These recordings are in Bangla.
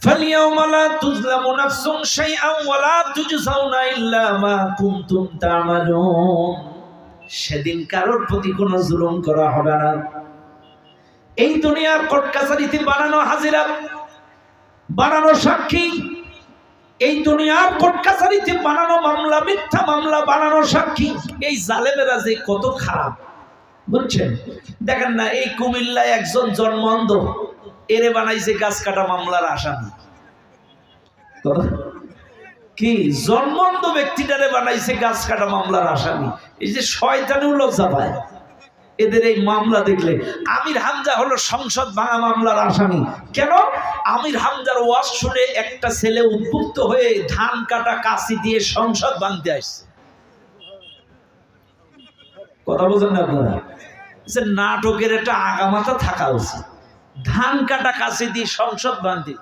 فاليوم لا تظلم نفس شيئا ولا تجزون إلا ما كنتم تعملون সেদিন কারোর প্রতি কোনো জুলুম করা হবে না এই দুনিয়ার কোর্ট কাছারিতে বানানো হাজিরা বানানো সাক্ষী এই দুনিয়ার কোর্ট কাছারিতে বানানো মামলা মিথ্যা মামলা বানানো সাক্ষী এই জালেমেরা যে কত খারাপ বুঝছেন দেখেন না এই কুমিল্লায় একজন জন্মন্ধ এরে বানাইছে গাছ কাটা মামলার আসামি? কি জন্মন্ধ ব্যক্তিটারে বানাইছে গাছ কাটা মামলার আসামি? এই যে শয়তানিও লজ্জা পায়। এদের এই মামলা দেখলে আমির হামজা হলো সংসদ ভাঙা মামলার আসামি। কেন? আমির হামজার ওয়াজ শুনে একটা ছেলে উদ্বুদ্ধ হয়ে ধান কাটা কাশি দিয়ে সংসদ ভাঙতে আসছে। কথা বোঝেন না আপনারা? নাটকের একটা আগামাতা থাকা উচিত। ধান কাটা কাছে দিয়ে সংসদ বান্ধি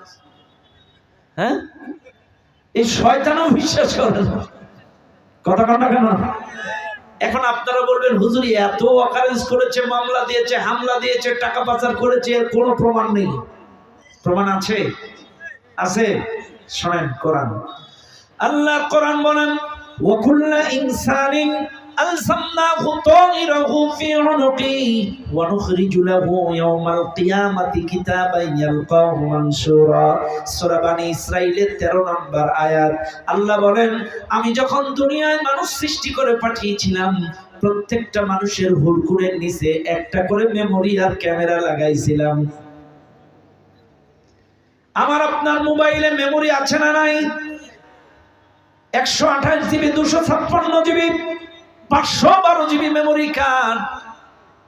হ্যাঁ? এই শয়তানও বিশ্বাস করে কথা কথা কেন এখন আপনারা বলবেন, হুজুরি, এত অকারেন্স করেছে, মামলা দিয়েছে, হামলা দিয়েছে, টাকা পাচার করেছে, এর কোনো প্রমাণ নেই। প্রমাণ আছে? আছে? শোনেন, কোরআন। আল্লাহ কোরআন বলেন ওয়াকুল্লা ইনসানিন ألزمناه طائره في عنقه ونخرج له يوم القيامة كتابا يلقاه منشورا সূরা বানি ইসরাইলের 13 নম্বর আয়াত আল্লাহ বলেন আমি যখন দুনিয়ায় মানুষ সৃষ্টি করে পাঠিয়েছিলাম প্রত্যেকটা মানুষের হুড়কুড়ের নিচে একটা করে মেমোরি আর ক্যামেরা লাগাইছিলাম আমার আপনার মোবাইলে মেমোরি আছে না নাই একশো আঠাশ জিবি দুশো ছাপ্পান্ন জিবি পাঁচশো বারো জিবি মেমোরি কার্ড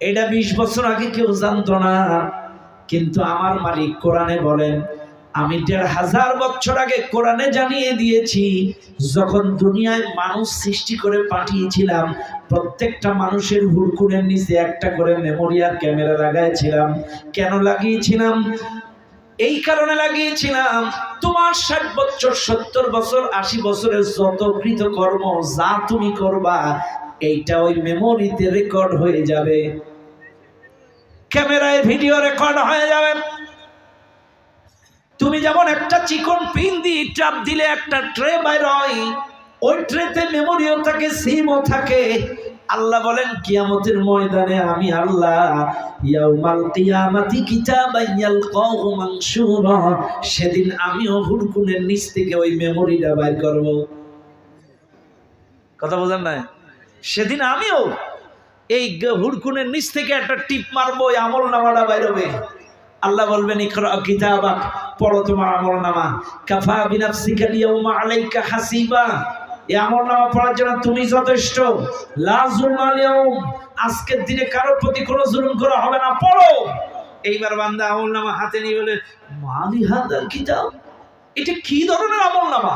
এটা বিশ বছর আগে কেউ জানতো না, কিন্তু আমার মালিক কোরআনে বলেন, আমি দেড় হাজার বছর আগে কোরআনে জানিয়ে দিয়েছি, যখন দুনিয়ায় মানুষ সৃষ্টি করে পাঠিয়েছিলাম, প্রত্যেকটা মানুষের হুড়কুড়ের নিচে একটা করে মেমোরিয়াল ক্যামেরা লাগাইছিলাম। কেন লাগিয়েছিলাম? এই কারণে লাগিয়েছিলাম, তোমার ষাট বছর, সত্তর বছর, আশি বছরের যত কৃতকর্ম যা তুমি করবা এইটা ওই মেমোরিতে রেকর্ড হয়ে যাবে। ক্যামেরায় ভিডিও রেকর্ড হয়ে যাবে। তুমি যেমন একটা চিকন পিন দিয়ে চাপ দিলে একটা ট্রে বাইর হয়, ওই ট্রেতে মেমোরিও থাকে সিমও থাকে। আল্লাহ বলেন, কিয়ামতের ময়দানে আমি আল্লাহ সেদিন আমিও হুড়কুনের নিচ থেকে ওই মেমোরিটা বাইর করব। কথা বোঝেন না সেদিন আমিও এই হুড়কুনের নিচ থেকে একটা টিপ মারবো ওই আমল নামাটা বাইরবে আল্লাহ বলবেন কিতাবাক, পড়ো তোমার আমল নামা। কাফা বিনাফসিকা লিয়াউমা আলাইকা হাসিবা। এই আমল নামা পড়ার জন্য তুমি যথেষ্ট। লা জুলমা লিয়াউম, আজকের দিনে কারোর প্রতি কোনো জুলুম করা হবে না, পড়ো। এইবার বান্দা আমল নামা হাতে নিয়ে বলে, মালি হাদাল কিতাব? এটা কি ধরনের আমল নামা?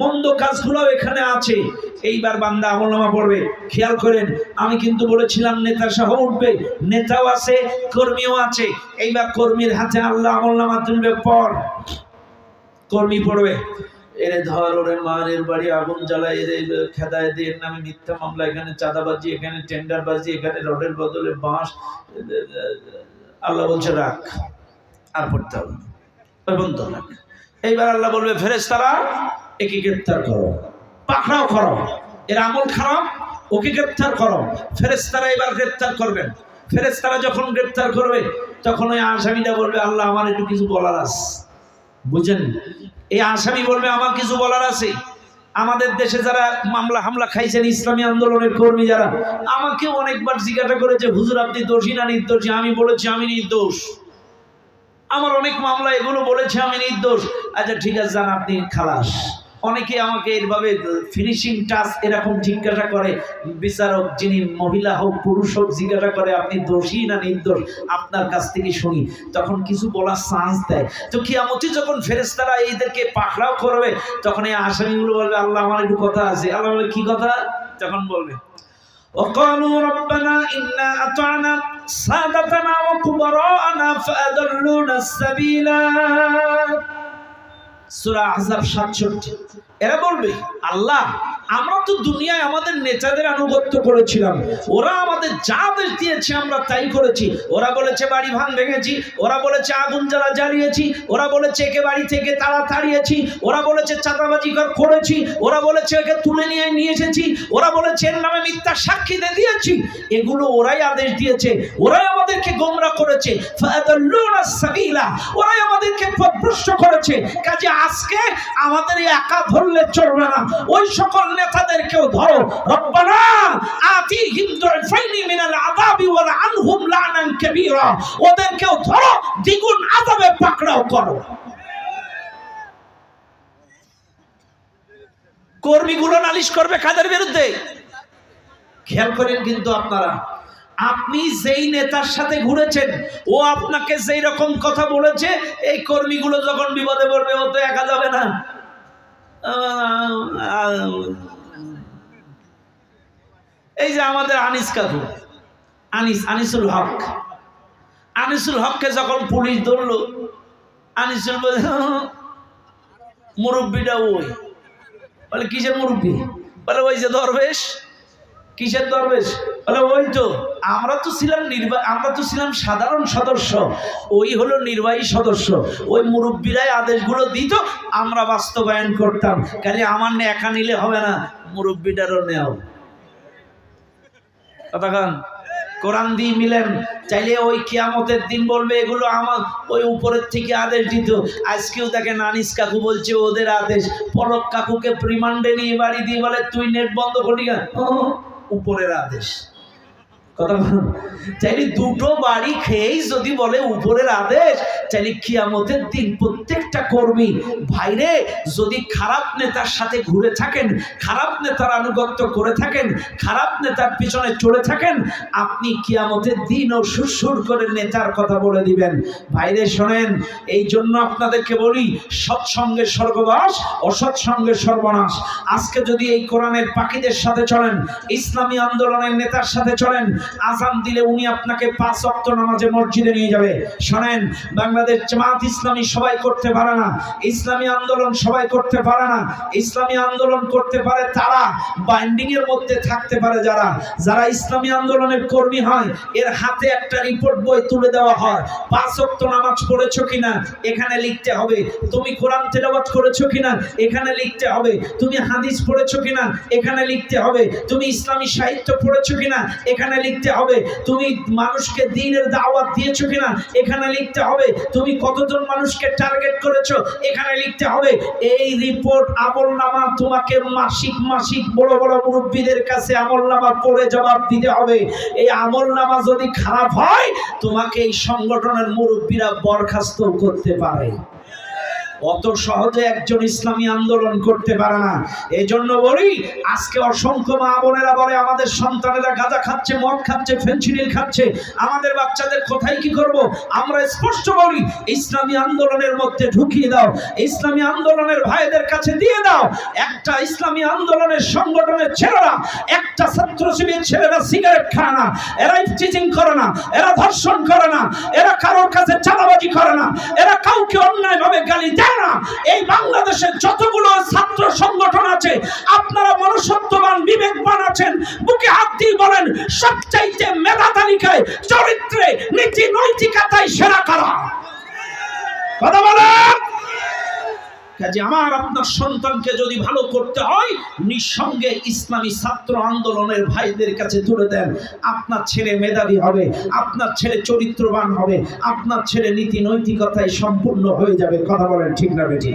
মন্দ কাজগুলো এখানে আছে। এইবার বান্দা আমলনামা পড়বে। খেয়াল করেন, আমি কিন্তু বলেছিলাম, নেতা সহ উঠবে। নেতাও আছে, কর্মীও আছে। এইবার কর্মীর হাতে আল্লাহ আমলনামা তুলবে, পর কর্মী পড়বে। এরে ধর ওরে মার, এর বাড়ি আগুন জ্বালায় এর খেদায় দিয়ে নামে মিথ্যা মামলা, এখানে চাঁদাবাজি, এখানে টেন্ডার টেন্ডারবাজি, এখানে রডের বদলে বাঁশ। আল্লাহ বলছে, রাখ, আর পড়তে হবে রাখ। এইবার আল্লাহ বলবে ফেরেস তারা একে গ্রেপ্তার করো। পাকড়াও করো। এর আমল খারাপ, ওকে গ্রেপ্তার করো। ফেরেস তারা এবার গ্রেপ্তার করবেন ফেরেস তারা যখন গ্রেপ্তার করবে, তখন ওই আসামিটা বলবে, আল্লাহ, আমার একটু কিছু বলার আছে। বুঝেন এই আসামি বলবে, আমার কিছু বলার আছে। আমাদের দেশে যারা মামলা হামলা খাইছেন, ইসলামী আন্দোলনের কর্মী যারা, আমাকে অনেকবার জিজ্ঞাসা করেছে, হুজুর, আপনি দোষী না নির্দোষী? আমি বলেছি, আমি নির্দোষ। আমার অনেক মামলা এগুলো বলেছে, আমি নির্দোষ। আচ্ছা ঠিক আছে যান আপনি খালাস। অনেকে আমাকে এইভাবে ফিনিশিং টাচ এরকম জিজ্ঞাসা করে বিচারক যিনি মহিলা হোক পুরুষ হোক জিজ্ঞাসা করে আপনি দোষী না নির্দোষ আপনার কাছ থেকে শুনি তখন কিছু বলার চান্স দেয় তো কিয়ামতি যখন ফেরেস্তারা এইদেরকে পাকড়াও করবে তখন এই আসামিগুলো বলবে আল্লাহ আমার একটু কথা আছে আল্লাহ বলে কি কথা তখন বলবে وقالوا ربنا إنا أطعنا سادتنا وكبراءنا فأضلونا السبيلا সূরা আহজাব 67 এরা বলবে আল্লাহ আমরা তো দুনিয়ায় আমাদের নেতাদের আনুগত্য করেছিলাম। ওরা আমাদের যা আদেশ দিয়েছে আমরা তাই করেছি। ওরা বলেছে বাড়ি ভাঙ ভেঙেছি, ওরা বলেছে আগুন জ্বালা জ্বালিয়েছি, ওরা বলেছে একে বাড়ি থেকে তালা তাড়িয়েছি, ওরা বলেছে চাঁদাবাজি কর করেছি, ওরা বলেছে একে তুলে নিয়ে নিয়ে এসেছি, ওরা বলেছে এর নামে মিথ্যা সাক্ষী দিয়ে দিয়েছি। এগুলো ওরাই আদেশ দিয়েছে, ওরাই আমাদেরকে গোমরা করেছে। ওরাই আমাদেরকে পথভ্রষ্ট করেছে। কাজে আজকে আমাদের একা ধরলে চলবে না। ওই সকল নেতাদেরকেও ধরো। রব্বানা দুরফাইনি মিনাল আযাবি আনহুম লানান কাবীরা। ওদেরকেও ধরো, দ্বিগুণ আযাবে পাকড়াও করো। কর্মীগুলো নালিশ করবে কাদের বিরুদ্ধে? খেয়াল করেন কিন্তু আপনারা, আপনি যেই নেতার সাথে ঘুরেছেন, ও আপনাকে যেই রকম কথা বলেছে, এই কর্মীগুলো যখন বিপদে পড়বে, ও তো একা যাবে না। এই যে আমাদের আনিস কাকু আনিস, আনিসুল হক। আনিসুল হককে যখন পুলিশ ধরলো, আনিসুল মুরব্বীটা ওই। বলে, কিসের মুরব্বী? বলে, ওই যে দরবেশ। কিসের দরবেশ? বলে ওই তো আমরা তো ছিলাম নির্বাহী আমরা তো ছিলাম সাধারণ সদস্য। ওই হলো নির্বাহী সদস্য। ওই মুরব্বীরাই আদেশগুলো দিত আমরা বাস্তবায়ন করতাম। কাজে আমার নে একা নিলে হবে না মুরব্বীটারও নেও। কতক্ষণ কোরআন দিয়ে মিলেন চাইলে ওই কিয়ামতের দিন বলবে এগুলো আমার ওই উপরের থেকে আদেশ দিত। আজকেও তাকে নানিস কাকু বলছে ওদের আদেশ পলক কাকুকে রিমান্ডে নিয়ে বাড়ি দিয়ে বলে তুই নেট বন্ধ করি ও, উপরের আদেশ। কথা। চাইলে দুটো বাড়ি খেয়েই যদি বলে উপরের আদেশ, চাইলে কিয়ামতের দিন প্রত্যেকটা কর্মী ভাইরে যদি খারাপ নেতার সাথে ঘুরে থাকেন, খারাপ নেতার আনুগত্য করে থাকেন, খারাপ নেতার পিছনে চড়ে থাকেন, আপনি কিয়ামতের দিন ও সুরসুর করে নেতার কথা বলে দিবেন ভাইরে শোনেন এই জন্য আপনাদেরকে বলি, সৎসঙ্গের স্বর্গবাস, অসৎসঙ্গের সর্বনাশ আজকে যদি এই কোরআনের পাখিদের সাথে চলেন, ইসলামী আন্দোলনের নেতার সাথে চলেন আজান দিলে উনি আপনাকে পাঁচ অক্ত নামাজে মসজিদে নিয়ে যাবে। শোনেন, বাংলাদেশ জামাত ইসলামী সবাই করতে পারে না। ইসলামী আন্দোলন সবাই করতে পারে না। ইসলামী আন্দোলন করতে পারে তারা বাইন্ডিং এর মধ্যে থাকতে পারে যারা। যারা ইসলামী আন্দোলনের কর্মী হয়, এর হাতে একটা রিপোর্ট বই তুলে দেওয়া হয়। পাঁচ অক্ত নামাজ পড়েছো কিনা? এখানে লিখতে হবে, তুমি কোরআন তেলাওয়াত করেছ কিনা? এখানে লিখতে হবে, তুমি হাদিস পড়েছো কিনা? এখানে লিখতে হবে, তুমি ইসলামী সাহিত্য পড়েছো কিনা? এখানে লিখতে হবে। তুমি মানুষকে দিনের দাওয়াত দিয়েছ কিনা, এখানে লিখতে হবে। তুমি কতজন মানুষকে টার্গেট করেছ, এখানে লিখতে হবে। এই রিপোর্ট আমল নামা তোমাকে মাসিক মাসিক বড় বড় মুরব্বীদের কাছে আমল নামা পড়ে জবাব দিতে হবে। এই আমল নামা যদি খারাপ হয়, তোমাকে এই সংগঠনের মুরব্বীরা বরখাস্ত করতে পারে। অত সহজে একজন ইসলামী আন্দোলন করতে পারে না। এই জন্য বলি, আজকে অসংখ্য মা বোনেরা বলে, আমাদের সন্তানেরা গাঁজা খাচ্ছে, মদ খাচ্ছে ফেন্সিডিল খাচ্ছে। আমাদের বাচ্চাদের কোথায় কি করব? আমরা স্পষ্ট বলি, ইসলামী আন্দোলনের মধ্যে ঢুকিয়ে দাও। ইসলামী আন্দোলনের ভাইদের কাছে দিয়ে দাও। একটা ইসলামী আন্দোলনের সংগঠনের ছেলেরা একটা ছাত্র শিবির ছেলেরা সিগারেট খায় না। এরা চিচিং করে না। এরা ধর্ষণ করে না। এরা কারোর কাছে চাঁদাবাজি করে না। এরা কাউকে অন্যায়ভাবে গালি দেয় না এই বাংলাদেশের যতগুলো ছাত্র সংগঠন আছে, আপনারা মনুষ্যত্ববান, বিবেকবান আছেন, বুকে হাত দিয়ে বলেন, সবচাইতে মেধা তালিকায়, চরিত্রে নীতি নৈতিকতায় সেরা কারা? কথা বলেন! কাজে আমার আপনার সন্তানকে যদি ভালো করতে হয়, নিঃসঙ্গে ইসলামী ছাত্র আন্দোলনের ভাইদের কাছে ধরে দেন। আপনার ছেলে মেধাবী হবে, আপনার ছেলে চরিত্রবান হবে, আপনার ছেলে নীতি নৈতিকতায় সম্পূর্ণ হয়ে যাবে। কথা বলেন ঠিক না বেটি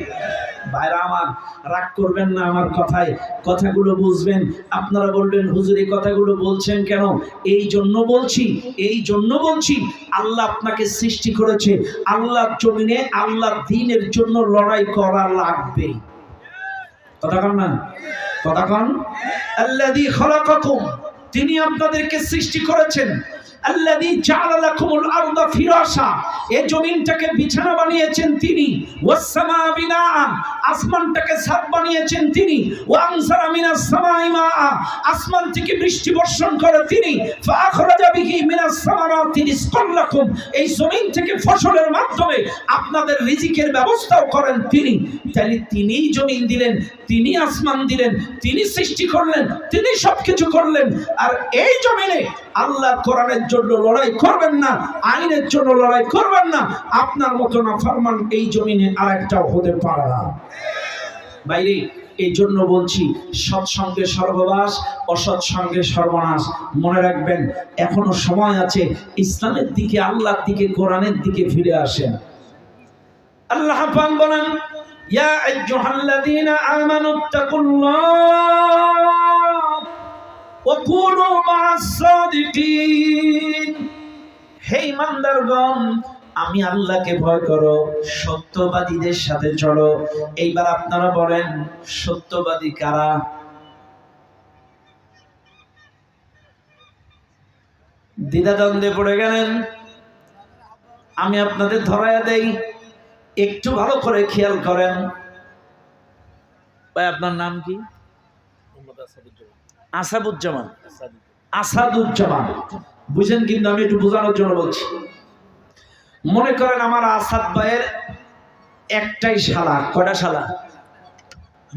ভাইরা আমার, রাগ করবেন না আমার কথায়। কথাগুলো বুঝবেন। আপনারা বলবেন, হুজুর, এই কথাগুলো বলছেন কেন? এই জন্য বলছি, এই জন্য বলছি, আল্লাহ আপনাকে সৃষ্টি করেছে। আল্লাহ জমিনে আল্লাহ দিনের জন্য লড়াই করা লাগবে। কথা কন না। কথা কন। খালাকাকুম তিনি আপনাদেরকে সৃষ্টি করেছেন আল্লাযী জাআলা লাকুমুল আরদা ফিরাশা। এই জমিনটাকে বিছানা বানিয়েছেন তিনি। ওয়াস সামা বিনাআ আসমানটাকে ছাদ বানিয়েছেন তিনি। আসমান থেকে বৃষ্টি বর্ষণ করে তিনি। এই জমিন থেকে ফসলের মাধ্যমে আপনাদের রিজিকের ব্যবস্থাও করেন তিনি। তাহলে তিনিই জমিন দিলেন, তিনি আসমান দিলেন, তিনি সৃষ্টি করলেন, তিনি সবকিছু করলেন। আর এই জমিনে আল্লাহ কোরআনের জন্য লড়াই করবেন না, আইনের জন্য লড়াই করবেন না। আপনার মতো না ফরমান এই জমিনে আর হতে পারে না। বাইরে এই জন্য বলছি, সৎসঙ্গে সর্ববাস অসৎ সঙ্গে সর্বনাশ। মনে রাখবেন, এখনও সময় আছে, ইসলামের দিকে, আল্লাহর দিকে, কোরআনের দিকে ফিরে আসেন। আল্লাহ বলেন হে ইমানদারগণ আমি আল্লাহকে ভয় করো সত্যবাদীদের সাথে চলো। এইবার আপনারা বলেন সত্যবাদী কারা? দ্বিধাদ্বন্দ্বে পড়ে গেলেন। আমি আপনাদের ধরাইয়া দেই একটু ভালো করে খেয়াল করেন। ভাই আপনার নাম কি? আসাদুজ্জামান। আসাদুজ্জামান। বুঝেন কিন্তু আমি একটু বোঝানোর জন্য বলছি। মনে করেন আমার আসাদ ভাইয়ের একটাই শালা, কয়টা শালা?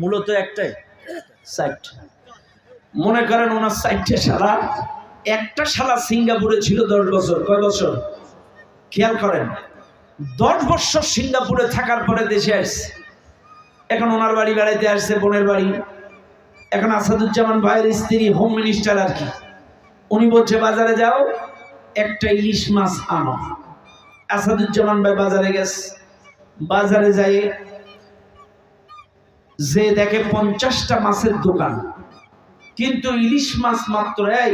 মূলত একটাই সাইট মনে করেন ওনার সাইটটা শালা, একটা শালা সিঙ্গাপুরে ছিল দশ বছর, কয় বছর? খেয়াল করেন, দশ বছর সিঙ্গাপুরে থাকার পরে দেশে আসছে। এখন ওনার বাড়ি বেড়াইতে আসছে, বোনের বাড়ি। এখন আসাদুজ্জামান ভাইয়ের স্ত্রী হোম মিনিস্টার আর কি। উনি বলছে, বাজারে যাও, একটা ইলিশ মাছ আনো। আসাদুজ্জামান ভাই বাজারে গেছে। বাজারে যাই, যে দেখে পঞ্চাশটা মাছের দোকান। কিন্তু ইলিশ মাছ মাত্র, এই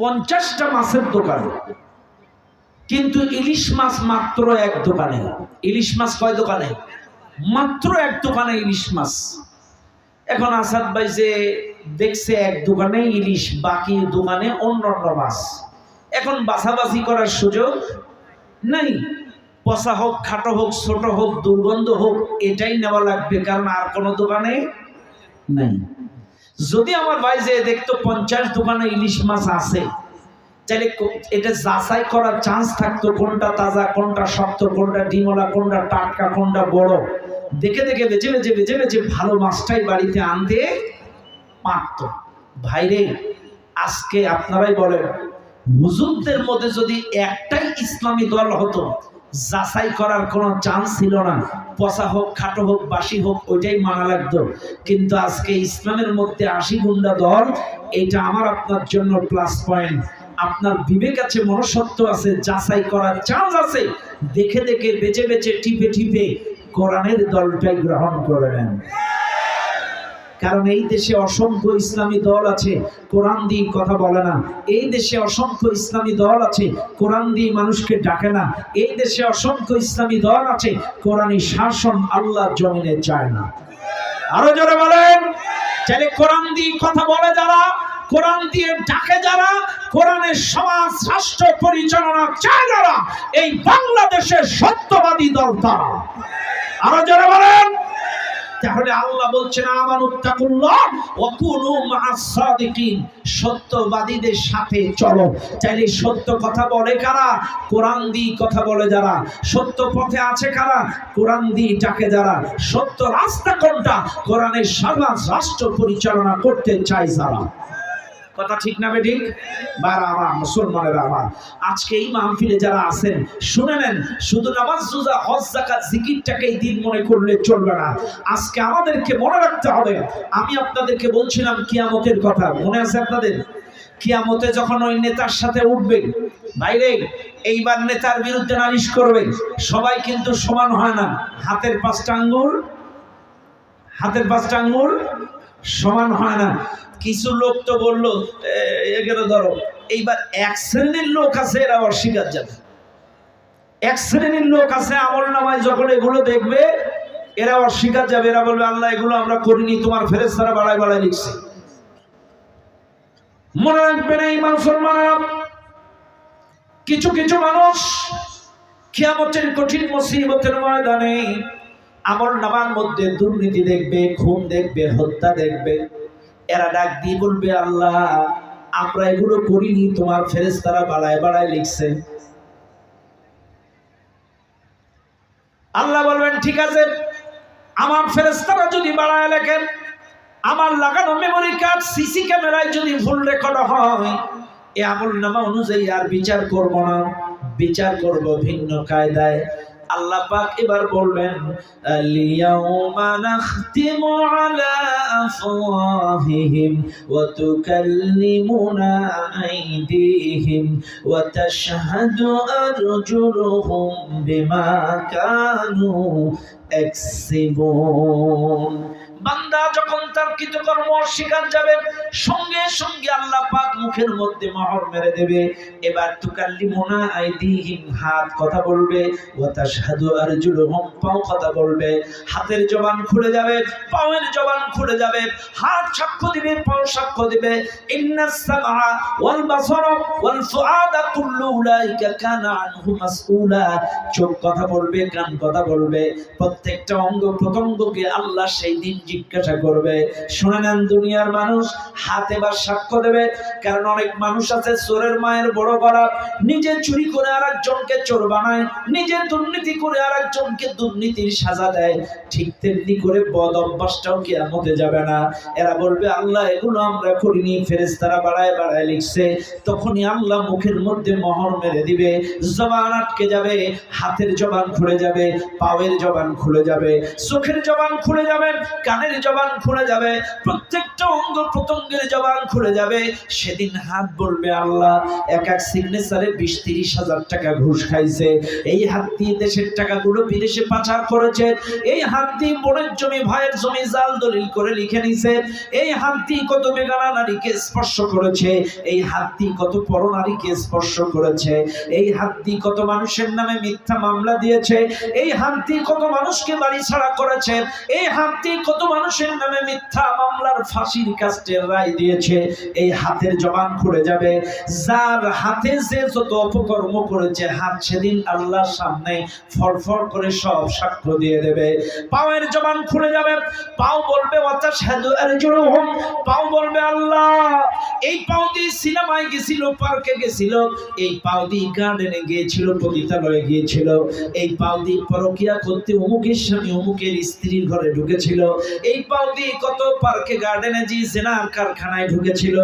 পঞ্চাশটা মাছের দোকান। কিন্তু ইলিশ মাছ মাত্র এক দোকানে। ইলিশ মাছ কয় দোকানে? মাত্র এক দোকানে ইলিশ মাছ। এখন আসাদ ভাই যে দেখছে এক দোকানে ইলিশ, বাকি দোকানে অন্য অন্য মাছ। এখন বাছাবাছি করার সুযোগ নাই। পচা হোক, খাটো হোক, ছোট হোক, দুর্গন্ধ হোক, এটাই নেওয়া লাগবে, কারণ আর কোনো দোকানে নাই। যদি আমার ভাই যে দেখতো পঞ্চাশ দোকানে ইলিশ মাছ আছে, তাহলে এটা যাচাই করার চান্স থাকতো কোনটা তাজা, কোনটা শক্ত, কোনটা ডিমলা, কোনটা টাটকা, কোনটা বড়। দেখে দেখে বেছে বেছে বেছে বেছে ভালো মাছটাই বাড়িতে আনতে পারত। ভাইরে, আজকে আপনারাই বলেন হুজুরদের মধ্যে যদি একটাই ইসলামী দল হতো, যাচাই করার কোনো চান্স ছিল না। পচা হোক, খাটো হোক, বাসি হোক, ওইটাই মানা লাগতো। কিন্তু আজকে ইসলামের মধ্যে আশি গুন্ডা দল, এটা আমার আপনার জন্য প্লাস পয়েন্ট আপনার বিবেক আছে মনসত্ব আছে, যাচাই করার চান্স আছে। দেখে দেখে বেঁচে বেঁচে টিপে টিপে কোরআনের দলটাই গ্রহণ করে নেন। কারণ এই দেশে অসংখ্য ইসলামী দল আছে, কোরআন দিয়ে কথা বলে না। এই দেশে অসংখ্য ইসলামী দল আছে, কোরআন দিয়ে মানুষকে ডাকে না। এই দেশে অসংখ্য ইসলামী দল আছে, কোরআনী শাসন আল্লাহ জমিনে চায় না। আরও জোরে বলেন। চাইলে কোরআন দিয়ে কথা বলে যারা, কোরআন দিয়ে ডাকে যারা, কোরআনের সমাজ রাষ্ট্র পরিচালনা চায় যারা, এই বাংলাদেশের সত্যবাদী দল তারা। আরও জোরে বলেন। তাহলে আল্লাহ বলছেন সত্যবাদীদের সাথে চলো। চাইলে সত্য কথা বলে কারা? কোরআন দিয়ে কথা বলে যারা। সত্য পথে আছে কারা? কোরআন দিয়ে ডাকে যারা। সত্য রাস্তা কোনটা? কোরআনের সমাজ রাষ্ট্র পরিচালনা করতে চায় যারা। কথা ঠিক না বেঠিক? বারা আমার মুসলমানেরা আমার আজকে এই মাহফিলে যারা আছেন, শুনে নেন, শুধু নামাজ, রোজা, হজ জাকাত এই দিন মনে করলে চলবে না। আজকে আমাদেরকে মনে রাখতে হবে। আমি আপনাদেরকে বলছিলাম কিয়ামতের কথা। মনে আছে আপনাদের? কিয়ামতে যখন ওই নেতার সাথে উঠবে বাইরে এইবার নেতার বিরুদ্ধে নালিশ করবে সবাই কিন্তু সমান হয় না। হাতের পাঁচটা আঙ্গুল, হাতের পাঁচটা আঙ্গুল সমান হয় না। কিছু লোক তো বলল এগুলো ধরো? এইবার এক শ্রেণির লোক আছে, এরা অস্বীকার যাবে এক শ্রেণির লোক আছে, আমল নামায় যখন এগুলো দেখবে, এরা অস্বীকার যাবে। এরা বলবে, আল্লাহ, এগুলো আমরা করিনি, তোমার ফেরেস্তারা বাড়ায় বাড়ায় লিখছে মনে রাখবে না এই মুসলমানেরা কিছু কিছু মানুষ কিয়ামতের কঠিন মুসিবতের ময়দানে আমল নামার মধ্যে দুর্নীতি দেখবে, খুন দেখবে, হত্যা দেখবে। এরা ডাক দিয়ে বলবে, আল্লাহ, আমরা এগুলো করিনি, তোমার ফেরেস্তারা বাড়ায় বাড়ায় লিখছে। আল্লাহ বলবেন, ঠিক আছে, আমার ফেরেস্তারা যদি বাড়ায় লেখেন, আমার লাগানো মেমোরি কার্ড সিসি ক্যামেরায় যদি ভুল রেকর্ড হয়, এ আমল নামা অনুযায়ী আর বিচার করব না। বিচার করব ভিন্ন কায়দায়। আল্লাহ পাক এবার বলবেন আলিয়াউমা নাখতিমু আলা আফওয়াহিহিম ওয়া তুকাল্লিমুনা আইদিহিম ওয়া তাশহাদু আরজুলুহুম বিমা কানু ইয়াকসিবুন বান্দা যখন তার কৃতকর্ম অস্বীকার যাবে, সঙ্গে সঙ্গে আল্লাহ পাক মুখের মধ্যে মোহর মেরে দেবে। এবার তুকাল্লি মোনা আইদিহিম, হাত কথা বলবে ওয়া তাশহাদু আরজুলুহুম, পাও কথা বলবে। হাতের জবান খুলে যাবে, পাওয়ের জবান খুলে যাবে। হাত সাক্ষ্য দিবে, পাও সাক্ষ্য দিবে। ইন্নাস ওয়াল বাসারা ওয়াল ফুআদা কুল্লু উলাইকা কানা আনহু মাসউলা। চোখ কথা বলবে, কান কথা বলবে। প্রত্যেকটা অঙ্গ প্রত্যঙ্গকে আল্লাহ সেই দিন জিজ্ঞাসা করবে, শুনে নেন দুনিয়ার মানুষ, হাতে বা সাক্ষ্য দেবে, কারণ অনেক মানুষ আছে চোরের মায়ের বড় করা নিজে চুরি করে আর একজনকে চোর বানায়, নিজে দুর্নীতি করে আর একজনকে দুর্নীতির সাজা দেয়। ঠিক তেমনি করে বদ অভ্যাসটাও কিয়ামতে যাবে না। এরা বলবে, আল্লাহ, এগুলো আমরা করিনি। ফেরেস্তারা বাড়ায় বাড়ায় লিখছে, তখনই আল্লাহ মুখের মধ্যে মহর মেরে দিবে, জবান আটকে যাবে, হাতের জবান খুলে যাবে, পাওয়ের জবান খুলে যাবে, চোখের জবান খুলে যাবে কানের জবান খুলে যাবে, প্রত্যেকটা অঙ্গ প্রত্যঙ্গের জবান খুলে যাবে। সেদিন হাত বলবে, আল্লাহ, এক এক সিগনেচারে বিশ তিরিশ হাজার টাকা ঘুষ খাইছে। এই হাত দিয়ে দেশের টাকাগুলো বিদেশে পাচার করেছে। এই হাত দিয়ে বোনের জমি, ভাইয়ের জমি জাল দলিল করে লিখে নিছে। এই হাত দিয়ে কত বেগানা নারীকে স্পর্শ করেছে। এই হাত দিয়ে কত পর নারীকে স্পর্শ করেছে। এই হাত দিয়ে কত মানুষের নামে মিথ্যা মামলা দিয়েছে। এই হাত দিয়ে কত মানুষকে বাড়ি ছাড়া করেছে। এই হাত দিয়ে কত মানুষের নামে মিথ্যা মামলার ফাঁসির কাস্টের রায় দিয়েছে, এই হাতের জবান খুলে যাবে। যার হাতে যে যত অপকর্ম করেছে, হাত সেদিন আল্লাহর সামনে ফরফর করে সব সাক্ষ্য দিয়ে দেবে। পাওয়ের জবান খুলে যাবে। পাও বলবে অর্থাৎ সাধু পাও বলবে, আল্লাহ, এই পাও দিয়ে সিনেমায় গেছিল, পার্কে গেছিল? এই পাও দিয়ে গার্ডেনে গিয়েছিল পতিতালয়ে গিয়েছিল? এই পাও দিয়ে পরকিয়া করতে অমুকের স্বামী অমুকের স্ত্রীর ঘরে ঢুকেছিল? এই পাও দিয়ে কত পার্কে গার্ডেনে যে জেনার কারখানায় ঢুকেছিল,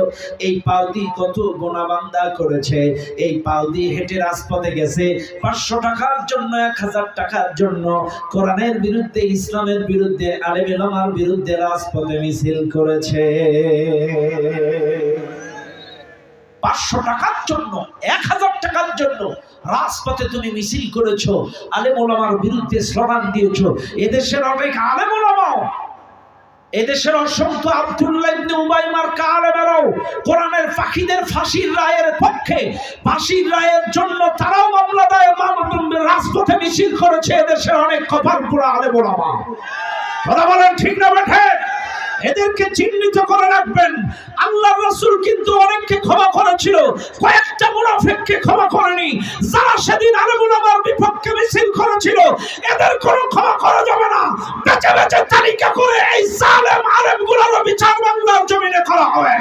এই পাও দিয়ে কত গোনাবান্দা করেছে, এই পাও দিয়ে হেঁটে রাজপথে গেছে, পাঁচশো টাকার জন্য, এক হাজার টাকার জন্য কোরআনের বিরুদ্ধে, ইসলামের বিরুদ্ধে আলেমেলামার বিরুদ্ধে রাজপথে মিছিল করেছে। পাঁচশো টাকার জন্য, এক হাজার টাকার জন্য রাজপথে তুমি মিছিল করেছ আলেমোলামার বিরুদ্ধে স্লোগান দিয়েছ, এদেশের অনেক আলেমোলামাও এদেশের অসংখ্য আব্দুল্লাহ ইবনে উবাই মার্কা আলেমেরাও কোরআনের পাখিদের ফাঁসির রায়ের পক্ষে, ফাঁসির রায়ের জন্য তারাও মামলা দেয় মাম- রাজপথে মিছিল করেছে এদেশের অনেক কপালপুরা আলেমোলামা। কথা বলেন ঠিক না বেঠে এদেরকে চিহ্নিত করে রাখবেন। আল্লাহ রাসূল কিন্তু অনেককে ক্ষমা করেছিল। কয়েকটা মুনাফিককে ক্ষমা করেনি। যারা সেদিন আলেমুল আমার বিপক্ষে মিছিল করেছিল, এদের কোনো ক্ষমা করা যাবে না। বেঁচে বেঁচে তালিকা করে এই জালেম আলেমগুলোর বিচার বাংলার জমিনে করা হবে।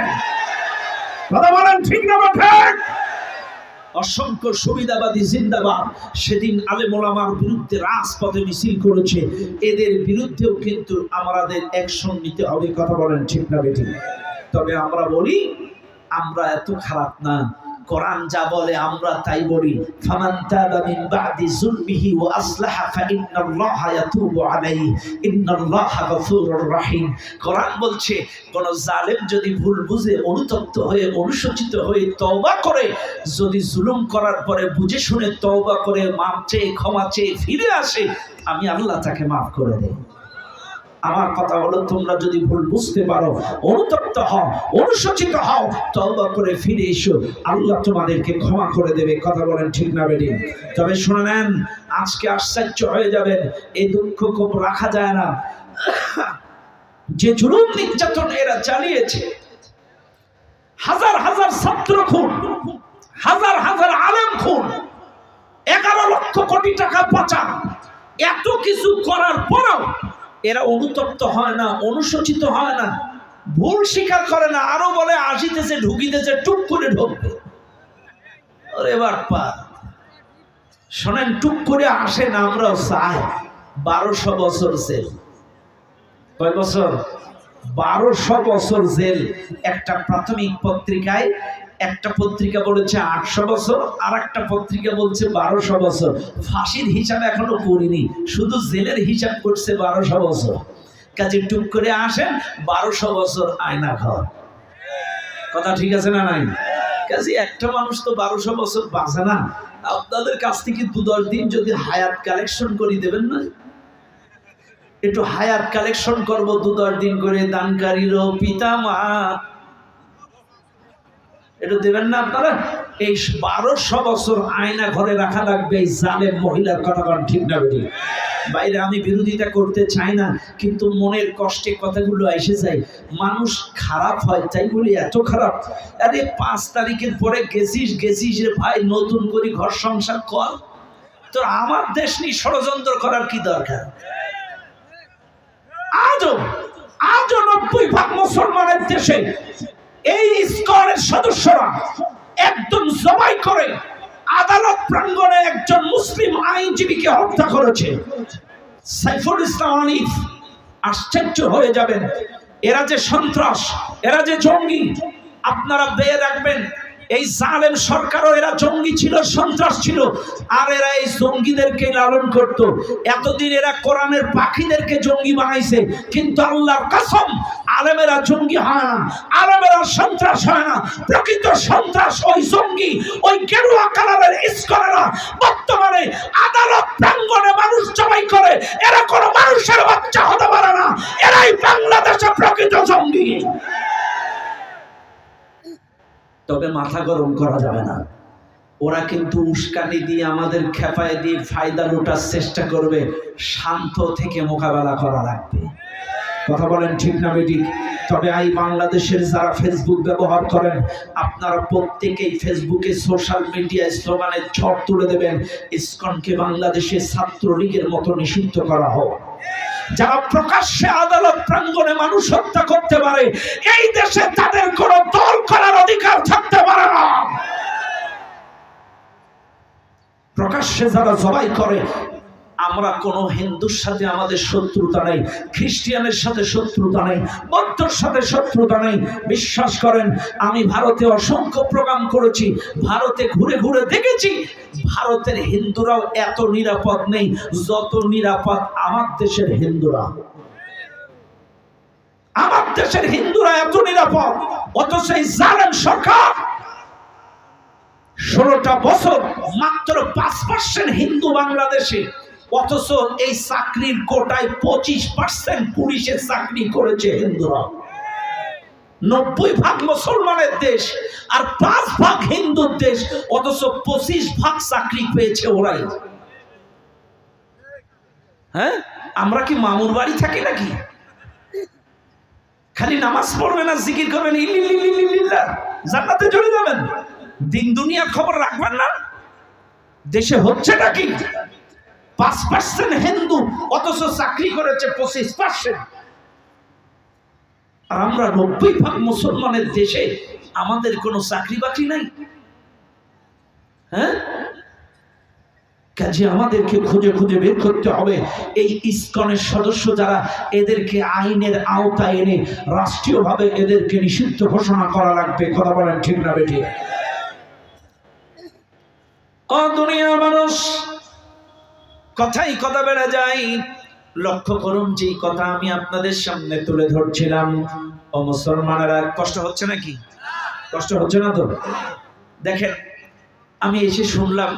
কথা বলেন ঠিক না ঠিক? অসংখ্য সুবিধাবাদী জিন্দাবাদ সেদিন আলেমোলামার বিরুদ্ধে রাজপথে মিছিল করেছে। এদের বিরুদ্ধেও কিন্তু আমাদের অ্যাকশন নিতে হবে, কথা বলেন ঠিক না বেটি তবে আমরা বলি, আমরা এত খারাপ না। কোরআন যা বলে, আমরা তাই বলি, ফামান তাবা মিন বাদি ওয়া আসলাহা ফাইন্নাল্লাহা ইয়াতুবু আলাইহি, ইন্নাল্লাহা কোরআন বলছে, কোন জালেম যদি ভুল বুঝে, অনুতপ্ত হয়ে, অনুশোচিত হয়ে তওবা করে, যদি জুলুম করার পরে বুঝে শুনে তওবা করে, মাপ চেয়ে, ক্ষমা চেয়ে ফিরে আসে, আমি আল্লাহ তাকে মাফ করে দেই। আমার কথা হলো তোমরা যদি ভুল বুঝতে পারো, অনুতপ্ত হও, অনুশোচিত হও, তওবা করে ফিরে এসো। আল্লাহ তোমাদেরকে ক্ষমা করে দেবে, কথা বলেন ঠিক না বেটি তবে শুনে নেন, আজকে আশ্চর্য হয়ে যাবেন এই দুঃখ খুব রাখা যায় না। যে জুলুম নির্যাতন এরা চালিয়েছে, হাজার হাজার ছাত্র খুন, হাজার হাজার আলেম খুন, এগারো লক্ষ কোটি টাকা পাচার, এত কিছু করার পরেও এরা অনুতপ্ত হয় না, অনুশোচিত হয় না। ভুল স্বীকার করে না, আরও বলে আসিতেছে ঢুকিতেছে, টুক করে ঢুকবে। শোনেন, টুক করে আসে না, আমরাও চাই। বারোশো বছর জেল। কয় বছর? বারোশো বছর জেল। একটা প্রাথমিক পত্রিকায় একটা পত্রিকা বলেছে আটশো বছর আর একটা পত্রিকা বলছে বারোশো বছর। ফাঁসির হিসাব এখনও করিনি, শুধু জেলের হিসাব করছে বারোশো বছর। কাজে টুক করে আসেন, বারোশো বছর আয়না ঘর। কথা ঠিক আছে না নাই? কাজে একটা মানুষ তো বারোশো বছর বাঁচে না। আপনাদের কাছ থেকে দু দশ দিন যদি হায়াত কালেকশন করি দেবেন না? একটু হায়াত কালেকশন করব দু দশ দিন করে, দানকারীরও পিতা মা একটু দেবেন না আপনারা? এই বারোশো বছর আয়না ঘরে রাখা লাগবে, এই জালেম মহিলার কথা ঠিক না বেটি বাইরে আমি বিরোধিতা করতে চাই না, কিন্তু মনের কষ্টে কথাগুলো এসে যায়। মানুষ খারাপ হয়, তাই বলি এত খারাপ। আরে পাঁচ তারিখের পরে গেছিস গেছিস রে ভাই, নতুন করে ঘর সংসার কর। তোর আমার দেশ নিয়ে ষড়যন্ত্র করার কি দরকার? আজও আজও নব্বই ভাগ মুসলমানের দেশে এই ইস্কনের সদস্যরা একদম জবাই করে আদালত প্রাঙ্গণে একজন মুসলিম আইনজীবীকে হত্যা করেছে। সাইফুল ইসলাম আনিফ আশ্চর্য হয়ে যাবেন। এরা যে সন্ত্রাস, এরা যে জঙ্গি, আপনারা বেয়ে রাখবেন। এই জালেম সরকারও এরা জঙ্গি ছিল, সন্ত্রাস ছিল, আর এরা এই জঙ্গিদেরকে লালন করত। এতদিন এরা কোরআনের পাখিদেরকে জঙ্গি বানাইছে, কিন্তু আল্লাহর কসম আলেমেরা জঙ্গি হয় না, আলেমেরা সন্ত্রাস হয় না, প্রকৃত সন্ত্রাস ওই জঙ্গি, ওই গেরুয়া কালারের ইস্করেরা বর্তমানে আদালত প্রাঙ্গণে মানুষ জবাই করে, এরা কোনো মানুষের বাচ্চা হতে পারে না, এরাই বাংলাদেশে প্রকৃত জঙ্গি। তবে মাথা গরম করা যাবে না। ওরা কিন্তু উস্কানি দিয়ে আমাদের খেপায় দিয়ে ফায়দা লুটার চেষ্টা করবে, শান্ত থেকে মোকাবেলা করা লাগবে। কথা বলেন ঠিক না বেটি? তবে এই বাংলাদেশের যারা ফেসবুক ব্যবহার করেন, আপনারা প্রত্যেকেই ফেসবুকে সোশ্যাল মিডিয়ায় স্লোগানের ঝড় তুলে দেবেন। ইসকনকে বাংলাদেশের ছাত্রলীগের মতো নিষিদ্ধ করা হোক। যারা প্রকাশ্যে আদালত প্রাঙ্গণে মানুষ হত্যা করতে পারে, এই দেশে তাদের কোন দল করার অধিকার থাকতে পারে না। প্রকাশ্যে যারা জবাই করে আমরা কোনো হিন্দুর সাথে আমাদের শত্রুতা নেই, খ্রিস্টিয়ানের সাথে শত্রুতা নেই, বৌদ্ধর সাথে শত্রুতা নেই। বিশ্বাস করেন, আমি ভারতে অসংখ্য প্রোগ্রাম করেছি, ভারতে ঘুরে ঘুরে দেখেছি। ভারতের হিন্দুরাও এত নিরাপদ নেই, যত নিরাপদ আমার দেশের হিন্দুরা। আমার দেশের হিন্দুরা এত নিরাপদ, অথচ এই জালেম সরকার ষোলোটা বছর মাত্র পাঁচ পার্সেন্ট হিন্দু বাংলাদেশে অথচ এই চাকরির কোটায় পঁচিশ পার্সেন্ট পুলিশের চাকরি করেছে হিন্দুরা। নব্বই ভাগ মুসলমানের দেশ আর পাঁচ ভাগ হিন্দুর দেশ, অথচ পঁচিশ ভাগ চাকরি পেয়েছে ওরাই। হ্যাঁ? আমরা কি মামুর বাড়ি থাকি নাকি? খালি নামাজ পড়বেন আর জিকির করবেন ইল্লিল্লিল্লিল্লাহ জান্নাতে চলে যাবেন। দিন দুনিয়ার খবর রাখবেন না। দেশে হচ্ছে নাকি পাঁচ পার্সেন্ট হিন্দু, অথচ চাকরি করেছে পঁচিশ পার্সেন্ট আর আমরা নব্বই ভাগ মুসলমানের দেশে আমাদের কোনো চাকরি বাকরি নাই। হ্যাঁ? কাজে আমাদেরকে খুঁজে খুঁজে বের করতে হবে। এই ইস্কনের সদস্য যারা এদেরকে আইনের আওতায় এনে রাষ্ট্রীয়ভাবে এদেরকে নিষিদ্ধ ঘোষণা করা লাগবে, কথা বলেন ঠিক না বেঠিক অ, দুনিয়ার মানুষ কথাই কথা বেড়ে যায়। লক্ষ্য করুন যে কথা আমি আপনাদের সামনে তুলে ধরছিলাম, ও মুসলমানেরা কষ্ট হচ্ছে নাকি? কষ্ট হচ্ছে না তো? দেখেন, আমি এসে শুনলাম,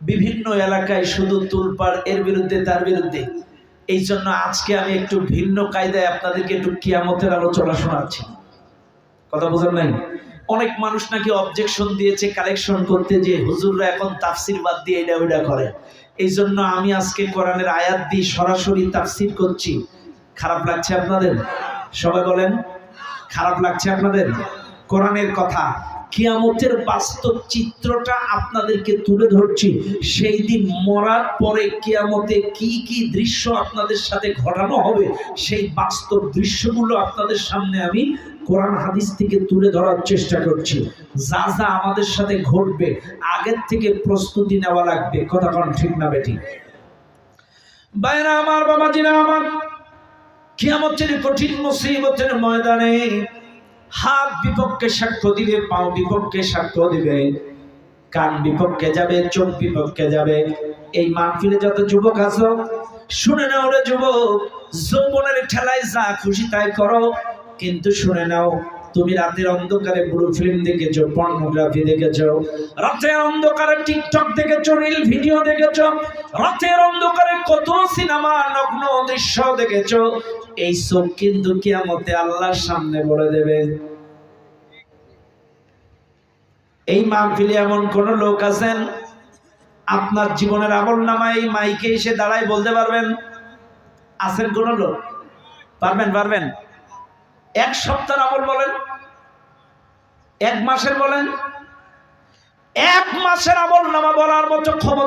বিভিন্ন এলাকায় শুধু তুলপাড় এর বিরুদ্ধে, তার বিরুদ্ধে। এই জন্য আজকে আমি একটু ভিন্ন কায়দায় আপনাদেরকে একটু কিয়ামতের আলোচনা শোনাচ্ছি। কথা বোঝেন নাই? অনেক মানুষ নাকি অবজেকশন দিয়েছে কালেকশন করতে যে হুজুররা এখন তাফসির বাদ দিয়ে এটা ওইটা করে। এই জন্য আমি আজকে কোরআনের আয়াত দিয়ে সরাসরি তাফসির করছি। খারাপ লাগছে আপনাদের? সবাই বলেন, খারাপ লাগছে আপনাদের? কোরআনের কথা, কিয়ামতের বাস্তব চিত্রটা আপনাদেরকে তুলে ধরছি। সেই দিন মরার পরে কিয়ামতে কি কি দৃশ্য আপনাদের সাথে ঘটানো হবে, সেই বাস্তব দৃশ্যগুলো আপনাদের সামনে আমি কোরআন হাদিস থেকে তুলে ধরার চেষ্টা করছি। যা যা আমাদের সাথে ঘটবে, আগের থেকে প্রস্তুতি নেওয়া লাগবে। কথা কোন ঠিক না বেটি বাইরা আমার বাবা বাবাজিরা আমার কিয়ামতের কঠিন মুসিবতের ময়দানে হাত বিপক্ষে সাক্ষ্য দিবে, পাও বিপক্ষে সাক্ষ্য দিবে, কান বিপক্ষে যাবে, চোখ বিপক্ষে যাবে। এই মাহফিলে যত যুবক আছো, শুনে নাও রে যুবক, যৌবনের ঠেলায় যা খুশি তাই করো। কিন্তু শুনে নাও, তুমি রাতের অন্ধকারে পুরো ফিল্ম দেখেছ পর্নোগ্রাফি দেখেছ, রাতের অন্ধকারে টিকটক দেখেছ রিল ভিডিও দেখেছ, রাতের অন্ধকারে কত সিনেমা নগ্ন দৃশ্য দেখেছ, এই সব কিন্তু কিয়ামতে আল্লাহর সামনে বলে দেবে। এই মাহফিলে এমন কোন লোক আছেন? আপনার জীবনের আমল নামা এই মাইকে এসে দাঁড়ায় বলতে পারবেন? আছেন কোন লোক? পারবেন পারবেন? এক সপ্তাহের আমল বলেন এক মাসের বলেন এক মাসের আমল নামা বলার মতো ক্ষমতা